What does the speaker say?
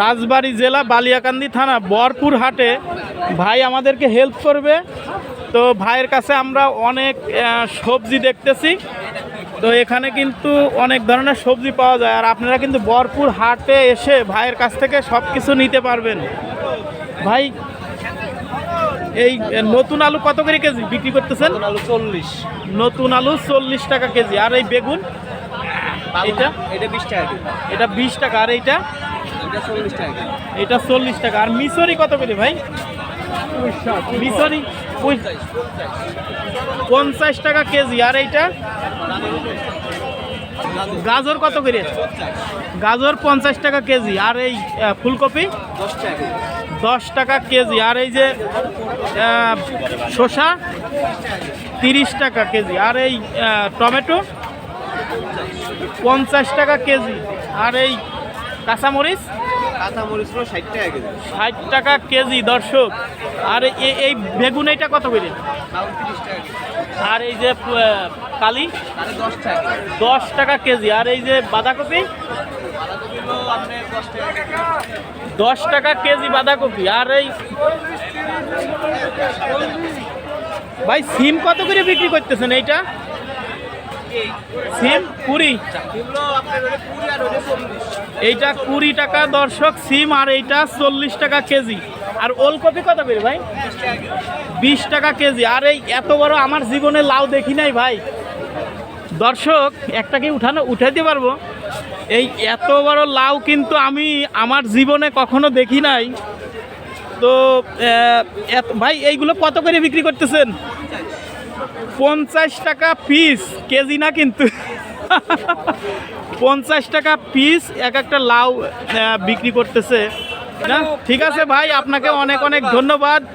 রাজবাড়ী জেলা বালিয়াকান্দি থানা বরপুর হাটে ভাই আমাদেরকে হেল্প করবে। তো ভাইয়ের কাছে আমরা অনেক সবজি দেখতেছি। তো এখানে কিন্তু অনেক ধরনের সবজি পাওয়া যায়। আর আপনারা কিন্তু বরপুর হাটে এসে ভাইয়ের কাছ থেকে সব কিছু নিতে পারবেন। ভাই এই নতুন আলু কত করে কেজি বিক্রি করতেছেন? আলু চল্লিশ। নতুন আলু চল্লিশ টাকা কেজি। আর এই বেগুন? এটা এটা বিশ টাকা এটা বিশ টাকা। আর এইটা? এটা চল্লিশ টাকা। আর মিশরি কত করে ভাই? মিশরি পঞ্চাশ টাকা কেজি। আর এইটা? গাজর কত করে? গাজর পঞ্চাশ টাকা কেজি। আর এই ফুলকপি? দশ টাকা কেজি। আর এই যে শসা? তিরিশ টাকা কেজি। আর এই টমেটো? পঞ্চাশ টাকা কেজি। আর এই কাঁচামরিচ? কাঁচা মরিচ হলো ষাট টাকা কেজি। ষাট টাকা কেজি দর্শক। আর এই বেগুন এইটা কত করে? আর এই যে কালি? দশ টাকা কেজি। দশ টাকা কেজি। আর এই যে বাঁধাকপি? দশ টাকা কেজি বাঁধাকপি। আর এই ভাই সিম কত করে বিক্রি করতেছেন এইটা? সিম কুড়ি। এইটা কুড়ি টাকা দর্শক সিম আর এইটা চল্লিশ টাকা কেজি। আর ওলকপি কত করে ভাই? বিশ টাকা কেজি। আর এই এত বড় আমার জীবনে লাউ দেখি নাই ভাই। দর্শক, একটা কি উঠানো উঠাইতে পারব? এই এত বড় লাউ কিন্তু আমি আমার জীবনে কখনো দেখি নাই। তো ভাই, এইগুলো কত করে বিক্রি করতেছেন? পঞ্চাশ টাকা পিস কেজি না কিন্তু। পঞ্চাশ টাকা পিস এক একটা লাউ বিক্রি করতেছে। ঠিক আছে ভাই, আপনাকে অনেক অনেক ধন্যবাদ।